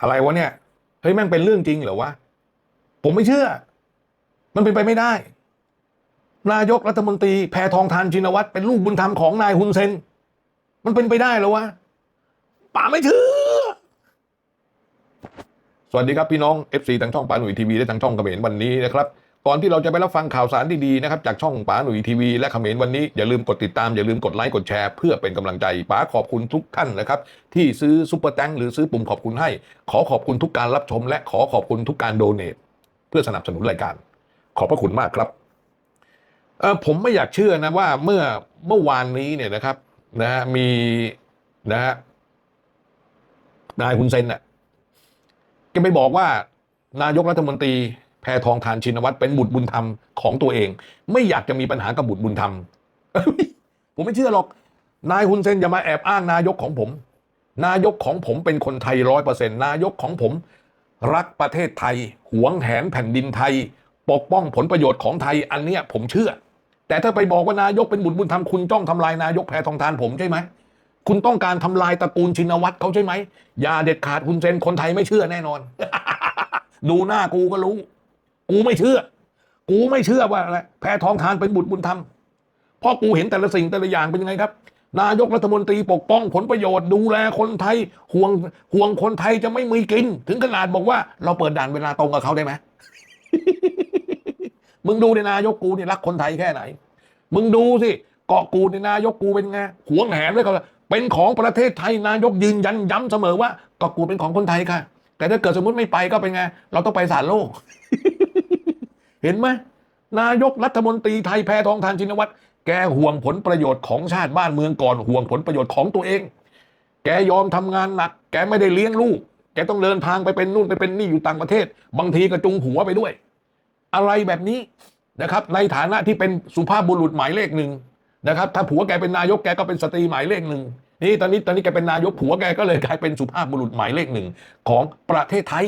อะไรวะเนี่ยเฮ้ยแม่งเป็นเรื่องจริงเหรอวะผมไม่เชื่อ มันเป็นไปไม่ได้ นายกรัฐมนตรีแพทองทานชินวัตรเป็นลูกบุญธรรมของนายฮุนเซน มันเป็นไปได้เหรอวะป่าไม่เชื่อ สวัสดีครับพี่น้อง FC ทางช่องป๋าหนุ่ยทีวีและทางช่องกระเบนวันนี้นะครับ ก่อนที่เราจะไปรับฟังข่าวสารดีๆนะครับจากช่องป๋าหนุ่ยทีวีและเขมรวันนี้อย่าลืมกดติดตามอย่าลืมกดไลค์กดแชร์เพื่อเป็นกำลังใจป๋าขอบคุณทุกท่านนะครับที่ซื้อซุปเปอร์แตงหรือซื้อปุ่มขอบคุณให้ ขอขอบคุณทุกการรับชม และขอขอบคุณทุกการโดเนทเพื่อสนับสนุนรายการ ขอบพระคุณมากครับเออผมไม่อยากเชื่อนะว่าเมื่อเมื่อวานนี้เนี่ยนะครับนะฮะมีนะฮะนายฮุนเซนน่ะแกไปบอกว่านายกรัฐมนตรี แพทองทานชินวัตรเป็นบุตรบุญธรรมของตัวเอง ไม่อยากจะมีปัญหากับบุตรบุญธรรมผมไม่เชื่อหรอก นายฮุนเซนอย่ามาแอบอ้างนายกของผม นายกของผมเป็นคนไทยร้อยเปอร์เซ็นต์นายกของผม รักประเทศไทย หวงแหนแผ่นดินไทย ปกป้องผลประโยชน์ของไทยอันเนี้ยผมเชื่อ แต่ถ้าไปบอกว่านายกเป็นบุตรบุญธรรมคุณจ้องทำลายนายกแพทองทานผมใช่ไหมคุณต้องการทำลายตระกูลชินวัตรเขาใช่ไหมอย่าเด็ดขาดคุณเซนคนไทยไม่เชื่อแน่นอน ดูหน้ากูก็รู้ กูไม่เชื่อ กูไม่เชื่อว่าอะไรแพทองทานเป็นบุตรบุญธรรมเพราะกูเห็นแต่ละสิ่งแต่ละอย่างเป็นยังไงครับ นายกรัฐมนตรีปกป้องผลประโยชน์ดูแลคนไทยห่วงห่วงคนไทยจะไม่มีกิน ถึงขนาดบอกว่า เราเปิดด่านเวลาตรงกับเขาได้ไหมมึงดูในนายกกูเนี่ยรักคนไทยแค่ไหน มึงดูสิเกาะกูในนายกกูเป็นไงหวงแหนไว้เขาเลยเป็นของประเทศไทยนายกยืนยันย้ำเสมอว่าเกาะกูเป็นของคนไทยค่ะ แต่ถ้าเกิดสมมติไม่ไปก็เป็นไง เราต้องไปศาลโลก เห็นไหมนายกรัฐมนตรีไทยแพทองทานชินวัตรแกห่วงผลประโยชน์ของชาติบ้านเมืองก่อนห่วงผลประโยชน์ของตัวเอง แกยอมทำงานหนัก แกไม่ได้เลี้ยงลูก แกต้องเดินทางไปเป็นนู่นไปเป็นนี่อยู่ต่างประเทศ บางทีก็จุงหัวไปด้วย อะไรแบบนี้นะครับ ในฐานะที่เป็นสุภาพบุรุษหมายเลขหนึ่งนะครับ ถ้าผัวแกเป็นนายกแกก็เป็นสตรีหมายเลขหนึ่งนี่ตอนนี้ตอนนี้แกเป็นนายกผัวแกก็เลยกลายเป็นสุภาพบุรุษหมายเลขหนึ่งของประเทศไทย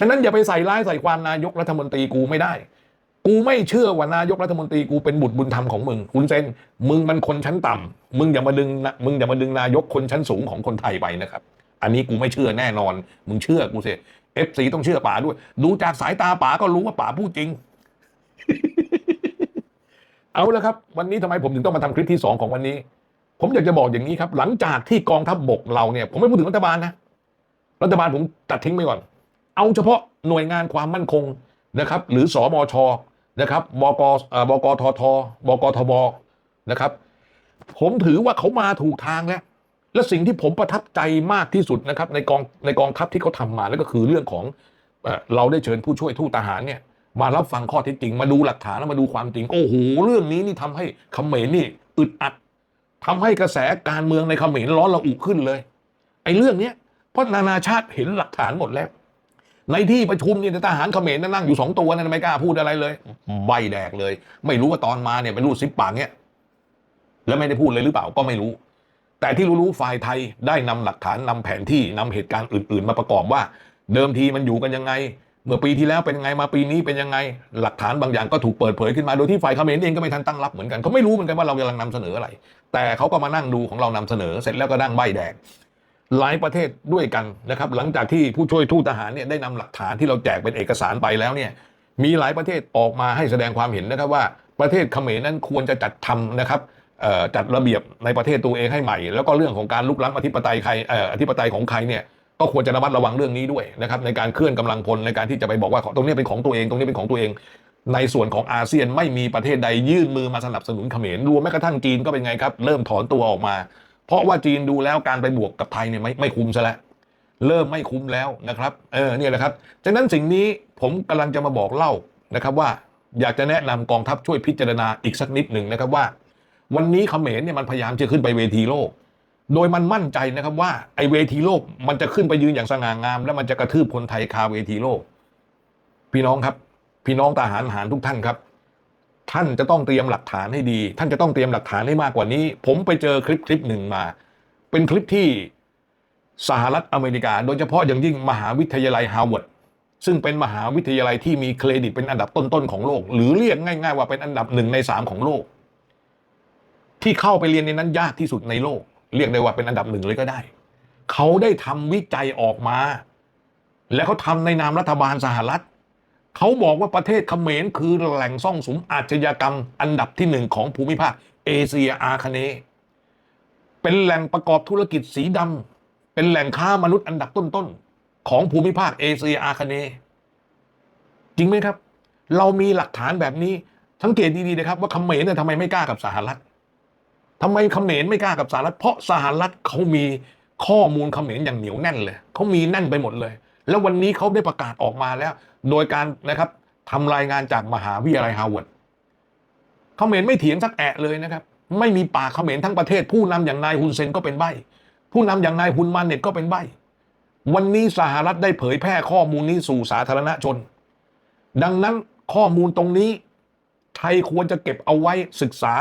ฉะนั้นอย่าไปใส่ร้ายใส่ความนายกรัฐมนตรีกูไม่ได้ กูไม่เชื่อว่านายกรัฐมนตรีกูเป็นบุตรบุญธรรมของมึงคุณเซนมึงมันคนชั้นต่ำมึงอย่ามาดึงนะมึงอย่ามาดึงนายกคนชั้นสูงของคนไทยไปนะครับ อันนี้กูไม่เชื่อแน่นอน มึงเชื่อกูสิเอฟซีต้องเชื่อป๋าด้วย ดูจากสายตาป๋าก็รู้ว่าป๋าพูดจริง เอาละครับ วันนี้ทำไมผมถึงต้องมาทำคลิปที่สองของวันนี้ ผมอยากจะบอกอย่างนี้ครับ หลังจากที่กองทัพบกเราเนี่ย ผมไม่พูดถึงรัฐบาลนะ รัฐบาลผมตัดทิ้งไปก่อน เอาเฉพาะหน่วยงานความมั่นคงนะครับหรือสอมชนะครับบกเอ่อบกททบกทบนะครับ ผมถือว่าเขามาถูกทางแล้ว และสิ่งที่ผมประทับใจมากที่สุดนะครับในกองในกองทัพที่เขาทำมาแล้วก็คือเรื่องของเอเราได้เชิญผู้ช่วยทูตทหารเนี่ยมารับฟังข้อเท็จจริง มาดูหลักฐานแล้วมาดูความจริง โอ้โหเรื่องนี้นี่ทำให้เขมรนี่อึดอัดทำให้กระแสการเมืองในเขมรร้อนระอุขึ้นเลยไอ้เรื่องเนี้ยเพราะนานาชาติเห็นหลักฐานหมดแล้ว ในที่ประชุมเนี่ยทหารเขมรนั่งอยู่สองตัวนั่นไม่กล้าพูดอะไรเลยใบแดกเลย ไม่รู้ว่าตอนมาเนี่ยเป็นรูดซิปปากเนี่ยแล้วไม่ได้พูดเลยหรือเปล่าก็ไม่รู้ แต่ที่รู้ๆฝ่ายไทยได้นำหลักฐานนำแผนที่นำเหตุการณ์อื่น ๆ มาประกอบว่า เดิมทีมันอยู่กันยังไง เมื่อปีที่แล้วเป็นยังไงมาปีนี้เป็นยังไง หลักฐานบางอย่างก็ถูกเปิดเผยขึ้นมาโดยที่ฝ่ายเขมรเองก็ไม่ทันตั้งรับเหมือนกันเขาไม่รู้เหมือนกันว่าเรากำลังนำเสนออะไร แต่เขาก็มานั่งดูของเรานำเสนอ เสร็จแล้วก็นั่งใบแดง หลายประเทศด้วยกันนะครับ หลังจากที่ผู้ช่วยทูตทหารเนี่ยได้นำหลักฐานที่เราแจกเป็นเอกสารไปแล้วเนี่ยมีหลายประเทศออกมาให้แสดงความเห็นนะครับว่าประเทศเขมรนั้นควรจะจัดทำนะครับจัดระเบียบในประเทศตัวเองให้ใหม่ แล้วก็เรื่องของการลุกล้ำอธิปไตยใครอธิปไตยของใครเนี่ยก็ควรจะระมัดระวังเรื่องนี้ด้วยนะครับในการเคลื่อนกำลังพลในการที่จะไปบอกว่าตรงนี้เป็นของตัวเอง ตรงนี้เป็นของตัวเอง ในส่วนของอาเซียนไม่มีประเทศใดยื่นมือมาสนับสนุนเขมรรวมแม้กระทั่งจีนก็เป็นไงครับ เริ่มถอนตัวออกมา เพราะว่าจีนดูแล้วการไปบวกกับไทยเนี่ยไม่ไม่คุ้มซะแล้วเริ่มไม่คุ้มแล้วนะครับเออเนี่ยแหละครับจากนั้นสิ่งนี้ผมกำลังจะมาบอกเล่านะครับว่าอยากจะแนะนำกองทัพช่วยพิจารณาอีกสักนิดหนึ่งนะครับว่า วันนี้เขมรเนี่ยมันพยายามจะขึ้นไปเวทีโลก โดยมันมั่นใจนะครับว่าไอเวทีโลกมันจะขึ้นไปยืนอย่างสง่างาม แล้วมันจะกระทืบคนไทยคาเวทีโลก พี่น้องครับ พี่น้องทหารหารทุกท่านครับ ท่านจะต้องเตรียมหลักฐานให้ดี ท่านจะต้องเตรียมหลักฐานให้มากกว่านี้ ผมไปเจอคลิปคลิปหนึ่งมา เป็นคลิปที่สหรัฐอเมริกา โดยเฉพาะอย่างยิ่งมหาวิทยาลัยฮาร์วาร์ดซึ่งเป็นมหาวิทยาลัยที่มีเครดิตเป็นอันดับต้นๆของโลก หรือเรียกง่าย ๆ ว่าเป็นอันดับหนึ่งในสามของโลก ที่เข้าไปเรียนในนั้นยากที่สุดในโลก เรียกได้ว่าเป็นอันดับหนึ่งเลยก็ได้ เขาได้ทำวิจัยออกมา และเขาทำในนามรัฐบาลสหรัฐ เขาบอกว่าประเทศเขมรคือแหล่งซ่องสุมอาชญากรรม อันดับที่หนึ่งของภูมิภาคเอเชียอาคเนย์เป็นแหล่งประกอบธุรกิจสีดำเป็นแหล่งค้ามนุษย์อันดับต้นๆของภูมิภาคเอเชียอาคเนย์จริงไหมครับ เรามีหลักฐานแบบนี้สังเกตดีๆนะครับว่าเขมรเนี่ยทำไมไม่กล้ากับสหรัฐทำไมเขมรไม่กล้ากับสหรัฐเพราะสหรัฐเขามีข้อมูลเขมรอย่างเหนียวแน่นเลยเขามีแน่นไปหมดเลย แล้ววันนี้เขาได้ประกาศออกมาแล้ว โดยการนะครับทำรายงานจากมหาวิทยาลัยฮาร์วาร์ดเขมรไม่เถียงสักแอะเลยนะครับ ไม่มีปากเขมรทั้งประเทศ ผู้นำอย่างนายฮุนเซนก็เป็นใบผู้นำอย่างนายฮุนมาเน็ตก็เป็นใบวันนี้สหรัฐได้เผยแพร่ข้อมูลนี้สู่สาธารณชน ดังนั้นข้อมูลตรงนี้ไทยควรจะเก็บเอาไว้ศึกษา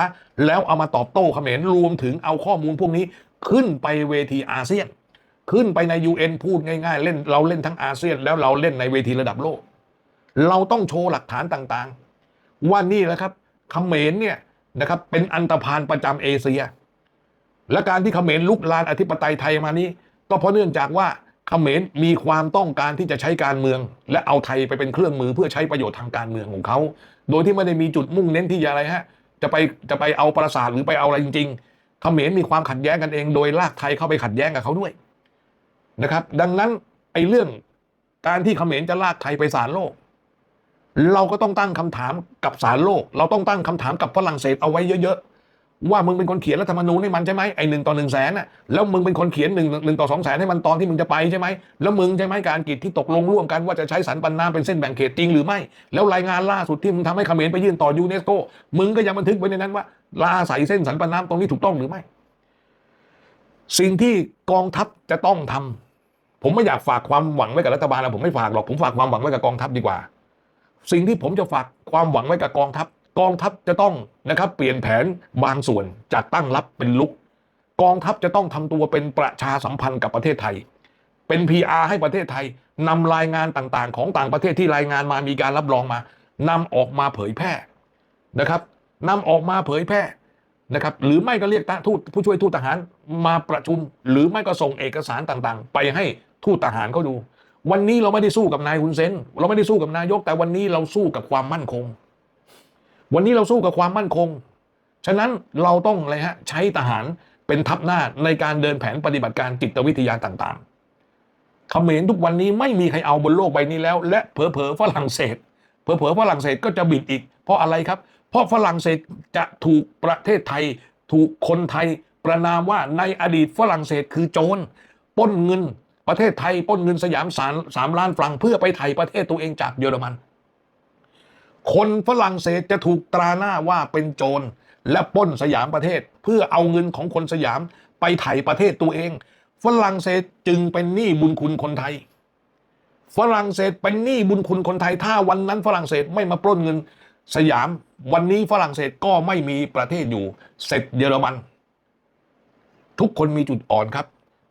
แล้วเอามาตอบโต้เขมรรวมถึงเอาข้อมูลพวกนี้ขึ้นไปเวทีอาเซียน ขึ้นไปใน UN พูดง่ายๆ เล่นเราเล่นทั้งอาเซียน แล้วเราเล่นในเวทีระดับโลก เราต้องโชว์หลักฐานต่างๆ ว่านี่แหละครับเขมรเนี่ยนะครับเป็นอันตรพานประจำเอเชีย และการที่เขมรลุกลานอธิปไตยไทยมานี้ ก็เพราะเนื่องจากว่าเขมรมีความต้องการที่จะใช้การเมือง และเอาไทยไปเป็นเครื่องมือเพื่อใช้ประโยชน์ทางการเมืองของเขา โดยที่ไม่ได้มีจุดมุ่งเน้นที่อะไรฮะจะไปจะไปเอาประสาทหรือไปเอาอะไรจริงๆเขมรมีความขัดแย้งกันเอง โดยลากไทยเข้าไปขัดแย้งกับเขาด้วย นะครับ ดังนั้นไอ้เรื่องการที่เขมรจะลากไทยไปศาลโลก เราก็ต้องตั้งคำถามกับศาลโลก เราต้องตั้งคำถามกับฝรั่งเศสเอาไว้เยอะๆ ว่ามึงเป็นคนเขียนรัฐธรรมนูญให้มันใช่ไหมไอ้หนึ่งต่อหนึ่งแสนน่ะแล้วมึงเป็นคนเขียนหนึ่งหนึ่งต่อสองแสนให้มันตอนที่มึงจะไปใช่ไหมแล้วมึงใช่ไหมการกฤษที่ตกลงร่วมกันว่าจะใช้สันปันน้ำเป็นเส้นแบ่งเขตจริงหรือไม่ แล้วรายงานล่าสุดที่มึงทำให้เขมรไปยื่นต่อยูเนสโกมึงก็ยังบันทึกไว้ในนั้นว่าลาใส่เส้นสันปันน้ำตรงนี้ถูกต้องหรือไม่ สิ่งที่กองทัพจะต้องทำ ผมไม่อยากฝากความหวังไว้กับรัฐบาลนะผมไม่ฝากหรอกผมฝากความหวังไว้กับกองทัพดีกว่า สิ่งที่ผมจะฝากความหวังไว้กับกองทัพ กองทัพจะต้องนะครับเปลี่ยนแผนบางส่วนจากตั้งรับเป็นลุก กองทัพจะต้องทำตัวเป็นประชาสัมพันธ์กับประเทศไทย เป็น PR ให้ประเทศไทยนำรายงานต่างๆ ของต่างประเทศที่รายงานมามีการรับรองมานำออกมาเผยแพร่นะครับนำออกมาเผยแพร่นะครับหรือไม่ก็เรียกทูตผู้ช่วยทูตทหารมาประชุม หรือไม่ก็ส่งเอกสารต่างๆ ไปให้ ทูตทหารเขาดู วันนี้เราไม่ได้สู้กับนายฮุนเซนเราไม่ได้สู้กับนายก แต่วันนี้เราสู้กับความมั่นคง วันนี้เราสู้กับความมั่นคง ฉะนั้นเราต้องอะไรฮะใช้ทหารเป็นทัพหน้าในการเดินแผนปฏิบัติการจิตวิทยาต่างๆเขมรทุกวันนี้ไม่มีใครเอาบนโลกใบนี้แล้ว และเผลอๆฝรั่งเศสเผลอๆฝรั่งเศสก็จะบิดอีก เพราะอะไรครับ เพราะฝรั่งเศสจะถูกประเทศไทย ถูกคนไทยประนามว่าในอดีตฝรั่งเศสคือโจรป้นเงิน ประเทศไทยปล้นเงินสยามสามสามล้านฟรังเพื่อไปไถ่ประเทศตัวเองจากเยอรมัน คนฝรั่งเศสจะถูกตราหน้าว่าเป็นโจรและปล้นสยามประเทศ เพื่อเอาเงินของคนสยามไปไถ่ประเทศตัวเอง ฝรั่งเศสจึงเป็นหนี้บุญคุณคนไทย ฝรั่งเศสเป็นหนี้บุญคุณคนไทย ถ้าวันนั้นฝรั่งเศสไม่มาปล้นเงินสยาม วันนี้ฝรั่งเศสก็ไม่มีประเทศอยู่ เสร็จเยอรมัน ทุกคนมีจุดอ่อนครับ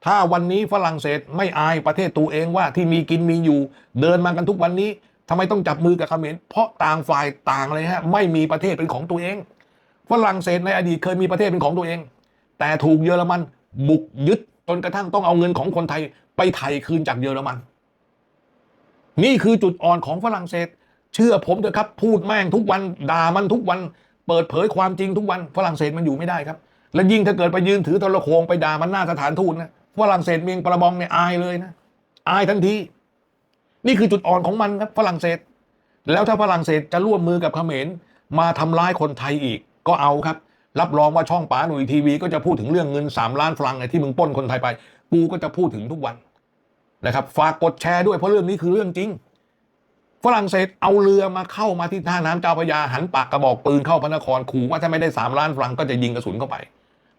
ถ้าวันนี้ฝรั่งเศสไม่อายประเทศตัวเองว่าที่มีกินมีอยู่ เดินมากันทุกวันนี้ทำไมต้องจับมือกับเขมรเพราะต่างฝ่ายต่างเลยฮะไม่มีประเทศเป็นของตัวเองฝรั่งเศสในอดีตเคยมีประเทศเป็นของตัวเอง แต่ถูกเยอรมันบุกยึดจนกระทั่งต้องเอาเงินของคนไทยไปไถ่คืนจากเยอรมัน นี่คือจุดอ่อนของฝรั่งเศส เชื่อผมเถอะครับ พูดแม่งทุกวันด่ามันทุกวัน เปิดเผยความจริงทุกวันฝรั่งเศสมันอยู่ไม่ได้ครับ และยิ่งถ้าเกิดไปยืนถือโทรโขงไปด่ามันหน้าสถานทูตนะ ฝรั่งเศสเมียงประบองเนี่ยอายเลยนะอายทันทีนี่คือจุดอ่อนของมันครับฝรั่งเศส แล้วถ้าฝรั่งเศสจะร่วมมือกับเขมรมาทำร้ายคนไทยอีก ก็เอาครับ รับรองว่าช่องป๋าหนุ่ยทีวี ก็จะพูดถึงเรื่องเงิน 3 ล้านฟรังที่มึงปล้นคนไทยไปกูก็จะพูดถึงทุกวันนะครับฝากกดแชร์ด้วยเพราะเรื่องนี้คือเรื่องจริง ฝรั่งเศสเอาเรือมาเข้ามาที่ท่าน้ำเจ้าพระยาหันปากกระบอกปืนเข้าพระนครขู่ว่าถ้าไม่ได้3ล้านฟรังก็จะยิงกระสุนเข้าไป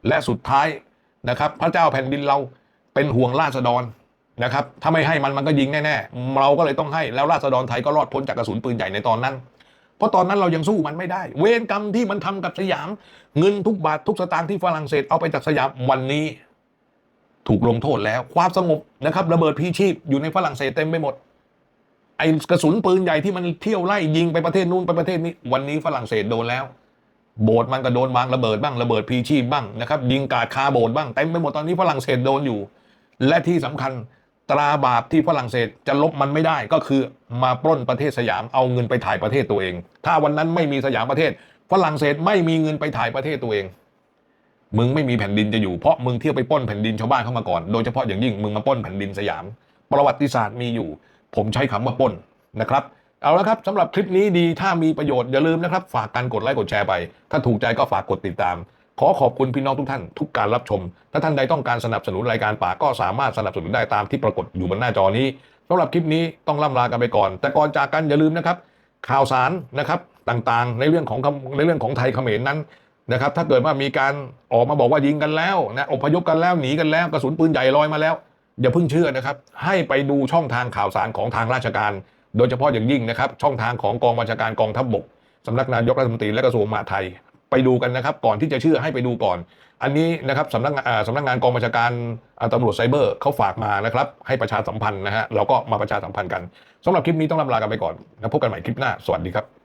และสุดท้ายนะครับ พระเจ้าแผ่นดินเรา เป็นห่วงราษฎรนะครับถ้าไม่ให้มันมันก็ยิงแน่ๆเราก็เลยต้องให้แล้วราษฎรไทยก็รอดพ้นจากกระสุนปืนใหญ่ในตอนนั้น เพราะตอนนั้นเรายังสู้มันไม่ได้ เวรกรรมที่มันทำกับสยาม เงินทุกบาททุกสตางค์ที่ฝรั่งเศสเอาไปจากสยามวันนี้ ถูกลงโทษแล้วความสงบนะครับระเบิดพีชีพอยู่ในฝรั่งเศสเต็มไปหมดไอ้กระสุนปืนใหญ่ที่มันเที่ยวไล่ยิงไปประเทศนู้นไปประเทศนี้ วันนี้ฝรั่งเศสโดนแล้ว โบสถ์มันก็โดนบางระเบิดบ้างระเบิดพีชีพบ้างนะครับยิงกาดคาโบสถ์บ้างเต็มไปหมดตอนนี้ฝรั่งเศสโดนอยู่ และที่สำคัญตราบาปที่ฝรั่งเศสจะลบมันไม่ได้ก็คือมาปล้นประเทศสยามเอาเงินไปถ่ายประเทศตัวเอง ถ้าวันนั้นไม่มีสยามประเทศ ฝรั่งเศสไม่มีเงินไปถ่ายประเทศตัวเอง มึงไม่มีแผ่นดินจะอยู่เพราะมึงเที่ยวไปปล้นแผ่นดินชาวบ้านเข้ามาก่อนโดยเฉพาะอย่างยิ่งมึงมาปล้นแผ่นดินสยาม ประวัติศาสตร์มีอยู่ ผมใช้คำว่าปล้นนะครับเอาละครับสำหรับคลิปนี้ดีถ้ามีประโยชน์อย่าลืมนะครับ ฝากกันกดไลค์กดแชร์ไป ถ้าถูกใจก็ฝากกดติดตาม ขอขอบคุณพี่น้องทุกท่านทุกการรับชม ถ้าท่านใดต้องการสนับสนุนรายการป่าก็สามารถสนับสนุนได้ตามที่ปรากฏอยู่บนหน้าจอนี้สำหรับคลิปนี้ต้องล่ำลากันไปก่อน แต่ก่อนจากกันอย่าลืมนะครับ ข่าวสารนะครับต่างๆ ในเรื่องของในเรื่องของไทยเขมรนั้นนะครับถ้าเกิดว่ามีการออกมาบอกว่ายิงกันแล้วนะอพยพกันแล้วหนีกันแล้วกระสุนปืนใหญ่ลอยมาแล้ว อย่าเพิ่งเชื่อนะครับ ให้ไปดูช่องทางข่าวสารของทางราชการ โดยเฉพาะอย่างยิ่งนะครับ ช่องทางของกองบัญชาการกองทัพบกสำนักนายกรัฐมนตรีและกระทรวงมหาดไทย ไปดูกันนะครับ ก่อนที่จะเชื่อให้ไปดูก่อน อันนี้นะครับสำนักงานสำนักงานกองบัญชาการตำรวจไซเบอร์เขาฝากมานะครับ ให้ประชาสัมพันธ์นะฮะเราก็มาประชาสัมพันธ์กันสำหรับคลิปนี้ต้องลำลากันไปก่อนนะพบกันใหม่คลิปหน้าสวัสดีครับ